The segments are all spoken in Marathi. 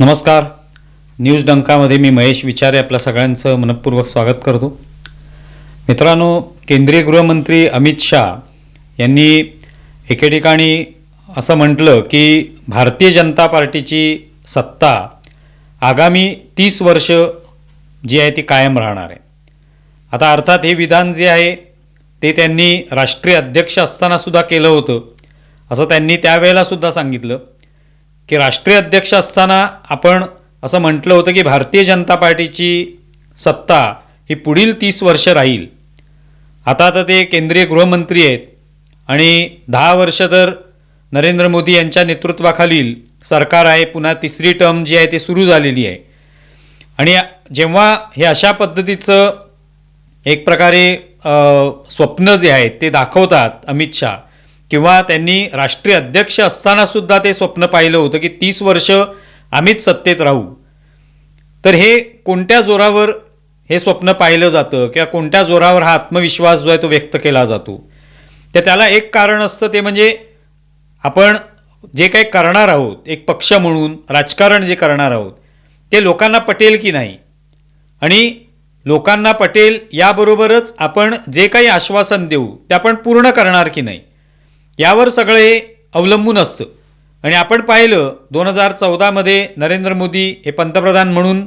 नमस्कार. न्यूज डंकामध्ये मी महेश विचारे आपल्या सगळ्यांचं मनपूर्वक स्वागत करतो. मित्रांनो केंद्रीय गृहमंत्री अमित शाह यांनी एके ठिकाणी असं म्हटलं की भारतीय जनता पार्टीची सत्ता आगामी तीस वर्ष जी आहे ती कायम राहणार आहे. आता अर्थात हे विधान जे आहे ते त्यांनी राष्ट्रीय अध्यक्ष असतानासुद्धा केलं होतं असं त्यांनी त्यावेळेलासुद्धा सांगितलं. की राष्ट्रीय अध्यक्ष असताना आपण असं म्हटलं होतं की भारतीय जनता पार्टीची सत्ता ही पुढील तीस वर्ष राहील. आता तर ते केंद्रीय गृहमंत्री आहेत आणि दहा वर्ष तर नरेंद्र मोदी यांच्या नेतृत्वाखालील सरकार आहे पुन्हा तिसरी टर्म जी आहे ती सुरू झालेली आहे. आणि जेव्हा हे अशा पद्धतीचं एक प्रकारे स्वप्न जे आहेत ते दाखवतात अमित शाह किंवा त्यांनी राष्ट्रीय अध्यक्ष असतानासुद्धा ते स्वप्न पाहिलं होतं की तीस वर्ष आम्हीच सत्तेत राहू. तर हे कोणत्या जोरावर हे स्वप्न पाहिलं जातं किंवा कोणत्या जोरावर हा आत्मविश्वास जो आहे तो व्यक्त केला जातो? तर त्याला एक कारण असतं ते म्हणजे आपण जे काही करणार आहोत एक पक्ष म्हणून राजकारण जे करणार आहोत ते लोकांना पटेल की नाही? आणि लोकांना पटेल याबरोबरच आपण जे काही आश्वासन देऊ ते आपण पूर्ण करणार की नाही? यावर सगळे अवलंबून असतं. आणि आपण पाहिलं दोन हजार चौदामध्ये नरेंद्र मोदी हे पंतप्रधान म्हणून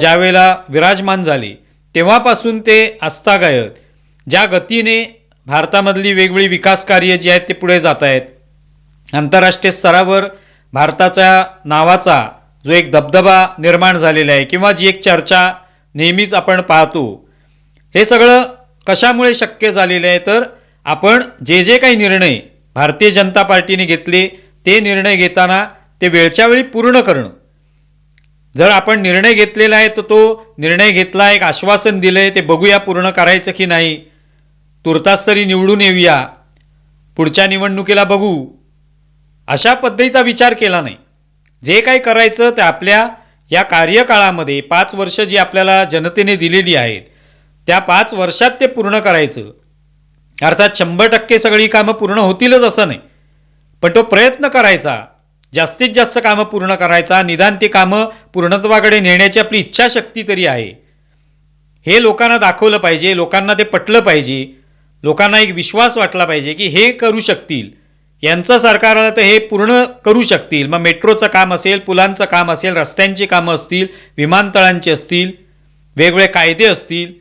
ज्यावेळेला विराजमान झाले तेव्हापासून ते आस्थागायत ज्या गतीने भारतामधली वेगवेगळी विकास कार्य जी आहेत ते पुढे जात आहेत. आंतरराष्ट्रीय स्तरावर भारताच्या नावाचा जो एक दबदबा निर्माण झालेला आहे किंवा जी एक चर्चा नेहमीच आपण पाहतो हे सगळं कशामुळे शक्य झालेलं आहे तर आपण जे जे काही निर्णय भारतीय जनता पार्टीने घेतले ते निर्णय घेताना ते वेळच्या वेळी पूर्ण करणं. जर आपण निर्णय घेतलेला आहे तर तो निर्णय घेतला एक आश्वासन दिलं आहे ते बघूया पूर्ण करायचं की नाही. तुर्तास तरी निवडून येऊया. पुढच्या निवडणुकीला बघू. अशा पद्धतीचा विचार केला नाही. जे काही करायचं ते आपल्या या कार्यकाळामध्ये पाच वर्ष जी आपल्याला जनतेने दिलेली आहेत त्या पाच वर्षात ते पूर्ण करायचं. अर्थात शंभर टक्के सगळी कामं पूर्ण होतीलच असं नाही. पण तो प्रयत्न करायचा जास्तीत जास्त कामं पूर्ण करायचा निदान ती कामं पूर्णत्वाकडे नेण्याची आपली इच्छाशक्ती तरी आहे. हे लोकांना दाखवलं पाहिजे लोकांना ते पटलं पाहिजे लोकांना एक विश्वास वाटला पाहिजे की हे करू शकतील. यांचं सरकार आलं तर हे पूर्ण करू शकतील. मग मेट्रोचं काम असेल पुलांचं काम असेल रस्त्यांची कामं असतील विमानतळांची असतील वेगवेगळे कायदे असतील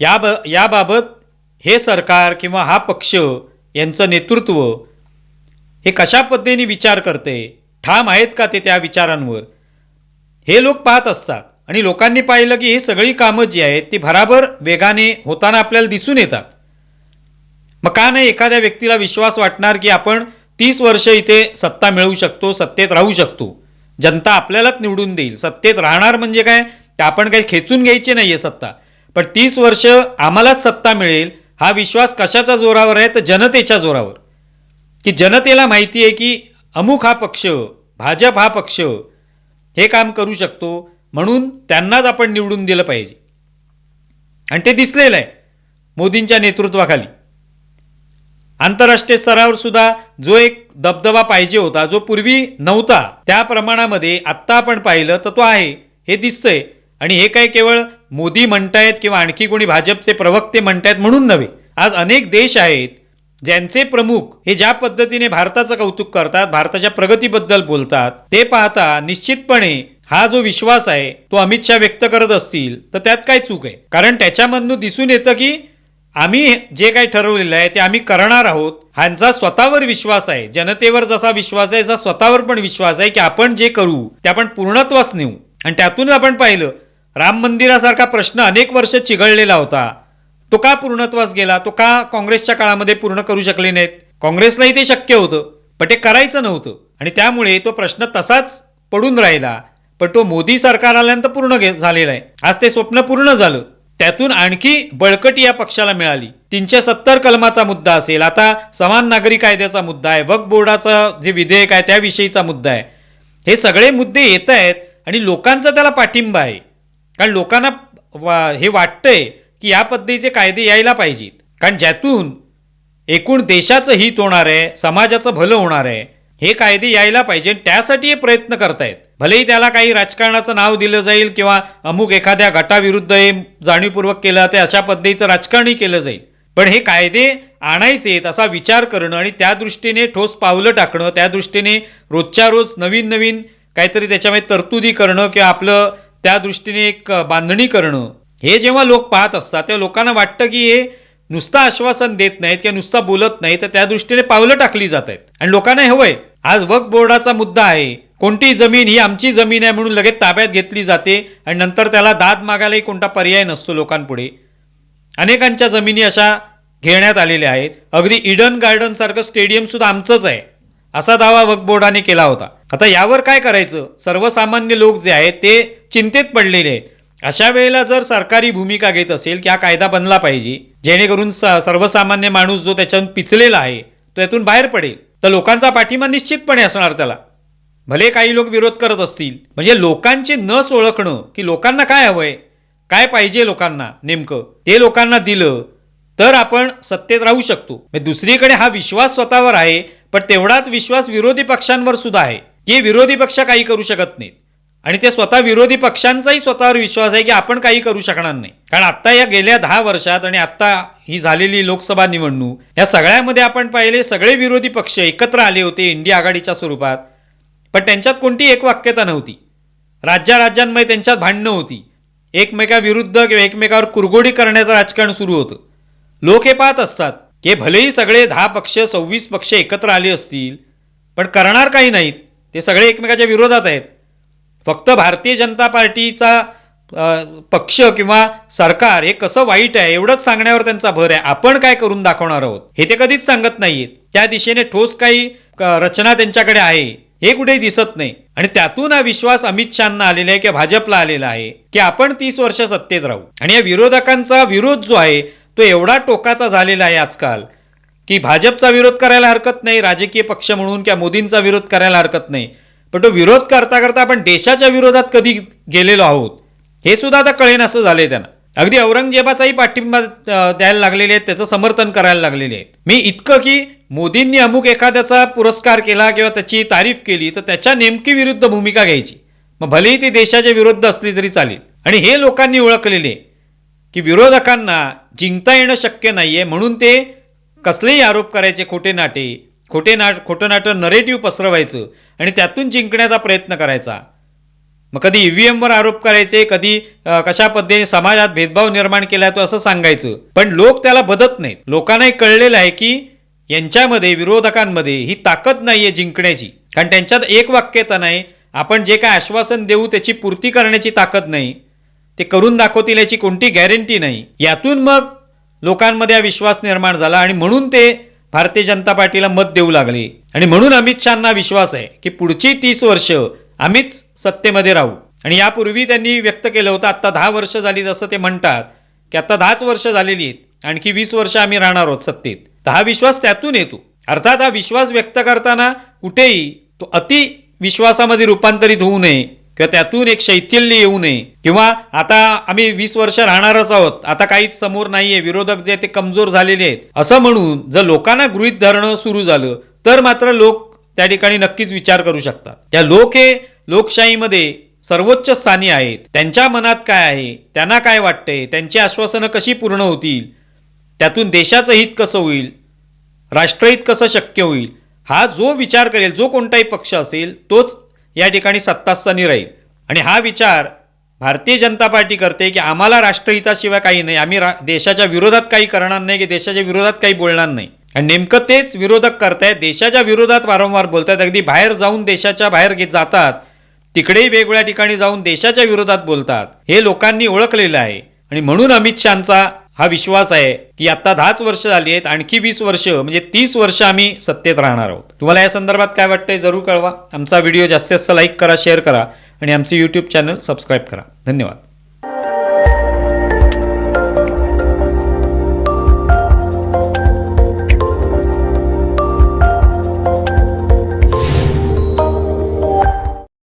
या ब याबाबत हे सरकार किंवा हा पक्ष यांचं नेतृत्व हे कशा पद्धतीने विचार करते? ठाम आहेत का ते त्या विचारांवर? हे लोक पाहत असतात आणि लोकांनी पाहिलं की ही सगळी कामं जी आहेत ती भराभर वेगाने होताना आपल्याला दिसून येतात. मग का नाही एखाद्या व्यक्तीला विश्वास वाटणार की आपण तीस वर्ष इथे सत्ता मिळवू शकतो सत्तेत राहू शकतो? जनता आपल्यालाच निवडून देईल. सत्तेत राहणार म्हणजे काय? ते आपण काही खेचून घ्यायची नाही आहे सत्ता. पण तीस वर्ष आम्हालाच सत्ता मिळेल हा विश्वास कशाच्या जोरावर आहे? तर जनतेच्या जोरावर. की जनतेला माहिती आहे की अमुक हा पक्ष भाजप हा पक्ष हे काम करू शकतो म्हणून त्यांनाच आपण निवडून दिलं पाहिजे. आणि ते दिसलेलं आहे मोदींच्या नेतृत्वाखाली. आंतरराष्ट्रीय स्तरावर सुद्धा जो एक दबदबा पाहिजे होता जो पूर्वी नव्हता त्या प्रमाणामध्ये आत्ता आपण पाहिलं तर तो आहे हे दिसतंय. आणि हे काय केवळ मोदी म्हणतायत किंवा आणखी कोणी भाजपचे प्रवक्ते म्हणतायत म्हणून नव्हे. आज अनेक देश आहेत ज्यांचे प्रमुख हे ज्या पद्धतीने भारताचं कौतुक करतात भारताच्या प्रगतीबद्दल बोलतात ते पाहता निश्चितपणे हा जो विश्वास आहे तो अमित शहा व्यक्त करत असतील तर त्यात काय चूक आहे? कारण त्याच्यामधनं दिसून येतं की आम्ही जे काही ठरवलेलं आहे ते आम्ही करणार आहोत ह्यांचा स्वतःवर विश्वास आहे जनतेवर जसा विश्वास आहे तसा स्वतःवर पण विश्वास आहे की आपण जे करू ते आपण पूर्णत्वास नेऊ. आणि त्यातूनच आपण पाहिलं राम मंदिरासारखा प्रश्न अनेक वर्ष चिघळलेला होता. तो का पूर्णत्वास गेला? तो का काँग्रेसच्या काळामध्ये पूर्ण करू शकले नाहीत? काँग्रेसलाही ते शक्य होतं पण ते करायचं नव्हतं. आणि त्यामुळे तो प्रश्न तसाच पडून राहिला. पण तो मोदी सरकार आल्यानंतर पूर्ण झालेला आहे. आज ते स्वप्न पूर्ण झालं. त्यातून आणखी बळकटी या पक्षाला मिळाली. तीनशे सत्तर कलमाचा मुद्दा असेल. आता समान नागरी कायद्याचा मुद्दा आहे. वक्फ बोर्डाचा जे विधेयक आहे त्याविषयीचा मुद्दा आहे. हे सगळे मुद्दे येत आहेत आणि लोकांचा त्याला पाठिंबा आहे. कारण लोकांना वा- हे वाटतंय की या पद्धतीचे कायदे यायला पाहिजेत. कारण ज्यातून एकूण देशाचं हित होणार आहे समाजाचं भलं होणार आहे हे कायदे यायला पाहिजे त्यासाठी हे प्रयत्न करतायत. भलेही त्याला काही राजकारणाचं नाव दिलं जाईल किंवा अमुक एखाद्या गटाविरुद्ध हे जाणीवपूर्वक केलं ते अशा पद्धतीचं राजकारणही केलं जाईल. पण हे कायदे आणायचे असा विचार करणं आणि त्या दृष्टीने ठोस पावलं टाकणं त्या दृष्टीने रोजच्या रोज नवीन नवीन काहीतरी त्याच्यामध्ये तरतुदी करणं किंवा आपलं त्या दृष्टीने एक बांधणी करणं. हे जेव्हा लोक पाहत असतात तेव्हा लोकांना वाटतं की हे नुसतं आश्वासन देत नाहीत किंवा नुसतं बोलत नाही तर त्या दृष्टीने पावलं टाकली जात आहेत. आणि लोकांना हवंय आज वक्फ बोर्डाचा मुद्दा आहे कोणती जमीन ही आमची जमीन आहे म्हणून लगेच ताब्यात घेतली जाते आणि नंतर त्याला दाद मागायलाही कोणता पर्याय नसतो लोकांपुढे. अनेकांच्या जमिनी अशा घेण्यात आलेल्या आहेत. अगदी इडन गार्डनसारखं स्टेडियमसुद्धा आमचंच आहे. असा दावा वक्फ बोर्डाने केला होता. आता यावर काय करायचं? सर्वसामान्य लोक जे आहेत ते चिंतेत पडलेले आहेत. अशा वेळेला जर सरकारी भूमिका घेत असेल की हा कायदा बनला पाहिजे जेणेकरून स- सर्वसामान्य माणूस जो त्याच्यातून पिचलेला आहे तो यातून बाहेर पडेल. तर लोकांचा पाठिंबा निश्चितपणे असणार त्याला. भले काही लोक विरोध करत असतील. म्हणजे लोकांची नस ओळखणं की लोकांना काय हवंय काय पाहिजे लोकांना नेमकं ते लोकांना दिलं तर आपण सत्तेत राहू शकतो. म्हणजे दुसरीकडे हा विश्वास स्वतःवर आहे पण तेवढाच विश्वास विरोधी पक्षांवर सुद्धा आहे की विरोधी पक्ष काही करू शकत नाहीत. आणि ते स्वतः विरोधी पक्षांचाही स्वतःवर विश्वास आहे की आपण काही करू शकणार नाही. कारण आत्ता या गेल्या दहा वर्षात आणि आत्ता ही झालेली लोकसभा निवडणूक या सगळ्यामध्ये आपण पाहिले सगळे विरोधी पक्ष एकत्र आले होते इंडिया आघाडीच्या स्वरूपात. पण त्यांच्यात कोणती एक वाक्यता नव्हती. राज्या राज्यांमध्ये त्यांच्यात भांडणं होती. एकमेकाविरुद्ध किंवा एकमेकावर कुरगोडी करण्याचं राजकारण सुरू होतं. लोक हे पाहत असतात की भलेही सगळे दहा पक्ष सव्वीस पक्ष एकत्र आले असतील पण करणार काही नाहीत. ते सगळे एकमेकाच्या विरोधात आहेत. फक्त भारतीय जनता पार्टीचा पक्ष किंवा सरकार हे कसं वाईट आहे एवढंच सांगण्यावर त्यांचा भर आहे. आपण काय करून दाखवणार आहोत? हे ते कधीच सांगत नाहीयेत. त्या दिशेने ठोस काही क- रचना त्यांच्याकडे आहे. हे कुठेही दिसत नाही. आणि त्यातून हा विश्वास अमित शहाना आलेला आहे किंवा भाजपला आलेला आहे की आपण तीस वर्ष सत्तेत राहू. आणि या विरोधकांचा विरोध जो आहे तो एवढा टोकाचा झालेला आहे आजकाल की भाजपचा विरोध करायला हरकत नाही राजकीय पक्ष म्हणून किंवा मोदींचा विरोध करायला हरकत नाही. पण तो विरोध करता करता आपण देशाच्या विरोधात कधी गेलेलो आहोत हे सुद्धा आता कळेन असं झालंय त्यांना. अगदी औरंगजेबाचाही पाठिंबा द्यायला लागलेले आहेत त्याचं समर्थन करायला लागलेले आहेत. मी इतकं की मोदींनी अमुक एखाद्याचा पुरस्कार केला किंवा त्याची तारीफ केली तर त्याच्या नेमकी विरुद्ध भूमिका घ्यायची. मग भलेही ती देशाच्या विरुद्ध असली तरी चालेल. आणि हे लोकांनी ओळखलेले. आहे की विरोधकांना जिंकता येणं शक्य नाहीये म्हणून ते कसलेही आरोप करायचे खोटे नाटे खोटे नाट खोटं नाटं नरेटिव्ह पसरवायचं आणि त्यातून जिंकण्याचा प्रयत्न करायचा. मग कधी ईव्हीएमवर आरोप करायचे कधी कशा पद्धतीने समाजात भेदभाव निर्माण केला तो असं सांगायचं. पण लोक त्याला बदत नाहीत. लोकांनाही कळलेलं आहे की यांच्यामध्ये विरोधकांमध्ये ही ताकद नाही आहे जिंकण्याची. कारण त्यांच्यात एक वाक्यता नाही आपण जे काय आश्वासन देऊ त्याची पूर्ती करण्याची ताकद नाही. ते करून दाखवतील याची कोणती गॅरंटी नाही. यातून मग लोकांमध्ये हा विश्वास निर्माण झाला आणि म्हणून ते भारतीय जनता पार्टीला मत देऊ लागले. आणि म्हणून अमित शहांना विश्वास आहे की पुढची तीस वर्ष आम्हीच सत्तेमध्ये राहू. आणि यापूर्वी त्यांनी व्यक्त केलं होतं आत्ता दहा वर्ष झाली जसं ते म्हणतात की आता दहाच वर्ष झालेली आहेत आणखी वीस वर्ष आम्ही राहणार आहोत सत्तेत. तर हा विश्वास त्यातून येतो. अर्थात हा विश्वास व्यक्त करताना कुठेही तो अति विश्वासामध्ये रूपांतरित होऊ नये किंवा त्यातून एक शैथिल्य येऊ नये. किंवा आता आम्ही वीस वर्ष राहणारच आहोत. आता काहीच समोर नाहीये. विरोधक जे ते कमजोर झालेले आहेत. असं म्हणून जर लोकांना गृहीत धरणं सुरू झालं तर मात्र लोक त्या ठिकाणी नक्कीच विचार करू शकतात. त्या लोक हे लोकशाहीमध्ये सर्वोच्च स्थानी आहेत. त्यांच्या मनात काय आहे? त्यांना काय वाटतंय? त्यांची आश्वासनं कशी पूर्ण होतील? त्यातून देशाचं हित कसं होईल? राष्ट्रहित कसं शक्य होईल? हा जो विचार करेल जो कोणताही पक्ष असेल तोच या ठिकाणी सत्तास्थानी राहील. आणि हा विचार भारतीय जनता पार्टी करते की आम्हाला राष्ट्रहिताशिवाय काही नाही. आम्ही रा देशाच्या विरोधात काही करणार नाही की देशाच्या विरोधात काही बोलणार नाही. आणि नेमकं तेच विरोधक करतायत देशाच्या विरोधात वारंवार बोलतायत. अगदी बाहेर जाऊन देशाच्या बाहेर घेत जातात तिकडेही वेगवेगळ्या ठिकाणी जाऊन देशाच्या विरोधात बोलतात. हे लोकांनी ओळखलेलं आहे. आणि म्हणून अमित शहाचा हा विश्वास आहे की आता दहाच वर्ष झाली आहेत आणखी वीस वर्ष म्हणजे तीस वर्ष आम्ही सत्तेत राहणार आहोत. तुम्हाला या संदर्भात काय वाटतंय जरूर कळवा. आमचा व्हिडिओ जास्तीत जास्त लाईक करा शेअर करा आणि आमचे यूट्यूब चॅनल सबस्क्राईब करा. धन्यवाद.